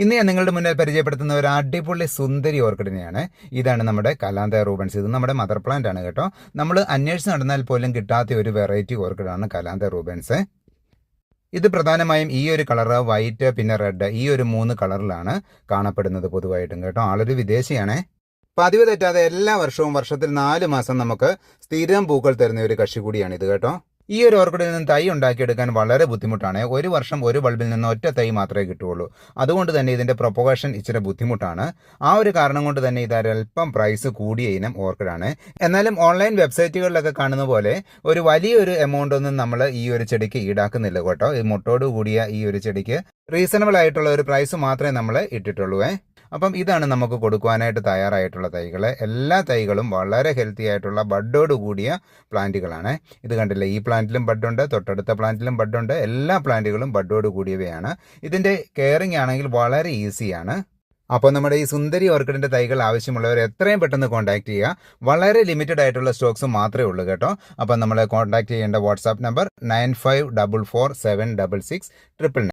ഇന്ന് ഞാൻ നിങ്ങളുടെ മുന്നിൽ പരിചയപ്പെടുത്തുന്ന ഒരു അടിപൊളി സുന്ദരി ഓർക്കിഡിനെയാണ്. ഇതാണ് നമ്മുടെ കലാന്ത റൂബൻസ്. ഇത് നമ്മുടെ മദർ പ്ലാന്റ് ആണ് കേട്ടോ. നമ്മൾ അന്വേഷിച്ച് നടന്നാൽ പോലും കിട്ടാത്ത ഒരു വെറൈറ്റി ഓർക്കിഡാണ് കലാന്ത റൂബൻസ്. ഇത് പ്രധാനമായും ഈ ഒരു കളർ വൈറ്റ് പിന്നെ റെഡ് ഈ ഒരു മൂന്ന് കളറിലാണ് കാണപ്പെടുന്നത് പൊതുവായിട്ടും കേട്ടോ. ആളൊരു വിദേശിയാണേ. പതിവ് തെറ്റാതെ എല്ലാ വർഷവും വർഷത്തിൽ നാല് മാസം നമുക്ക് സ്ഥിരം പൂക്കൾ തരുന്ന ഒരു കക്ഷി കൂടിയാണ് ഇത് കേട്ടോ. ഈ ഒരു ഓർക്കിഡിൽ നിന്ന് തൈ ഉണ്ടാക്കിയെടുക്കാൻ വളരെ ബുദ്ധിമുട്ടാണ്. ഒരു വർഷം ഒരു ബൾബിൽ നിന്ന് ഒറ്റ തൈ മാത്രമേ കിട്ടുകയുള്ളൂ. അതുകൊണ്ട് തന്നെ ഇതിന്റെ പ്രൊപ്പഗേഷൻ ഇച്ചിരി ബുദ്ധിമുട്ടാണ്. ആ ഒരു കാരണം കൊണ്ട് തന്നെ ഇത് അല്പം പ്രൈസ് കൂടിയ ഇനം ഓർക്കിഡാണ് എന്നാലും ഓൺലൈൻ വെബ്സൈറ്റുകളിലൊക്കെ കാണുന്ന പോലെ ഒരു വലിയൊരു എമൗണ്ട് ഒന്നും നമ്മൾ ഈ ഒരു ചെടിക്ക് ഈടാക്കുന്നില്ല കേട്ടോ. ഈ മുട്ടോട് കൂടിയ ഈ ഒരു ചെടിക്ക് റീസണബിൾ ആയിട്ടുള്ള ഒരു പ്രൈസ് മാത്രമേ നമ്മൾ ഇട്ടിട്ടുള്ളൂ അപ്പം ഇതാണ് നമുക്ക് കൊടുക്കുവാനായിട്ട് തയ്യാറായിട്ടുള്ള തൈകൾ എല്ലാ തൈകളും വളരെ ഹെൽത്തി ആയിട്ടുള്ള ബഡോട് കൂടിയ പ്ലാന്റുകളാണ്. ഇത് കണ്ടില്ലേ ഈ പ്ലാന്റിലും ബഡുണ്ട് തൊട്ടടുത്ത പ്ലാന്റിലും ബഡുണ്ട് എല്ലാ പ്ലാന്റുകളും ബഡോട് കൂടിയവയാണ്. ഇതിന്റെ കെയറിംഗ് ആണെങ്കിൽ വളരെ ഈസിയാണ്. അപ്പോൾ നമ്മുടെ ഈ സുന്ദരി ഓർക്കിഡിന്റെ തൈകൾ ആവശ്യമുള്ളവർ എത്രയും പെട്ടെന്ന് കോൺടാക്ട് ചെയ്യുക. വളരെ ലിമിറ്റഡ് ആയിട്ടുള്ള സ്റ്റോക്സ് മാത്രമേ ഉള്ളൂ കേട്ടോ. അപ്പോൾ നമ്മളെ കോൺടാക്ട് ചെയ്യേണ്ട WhatsApp number nine five double four seven double six triple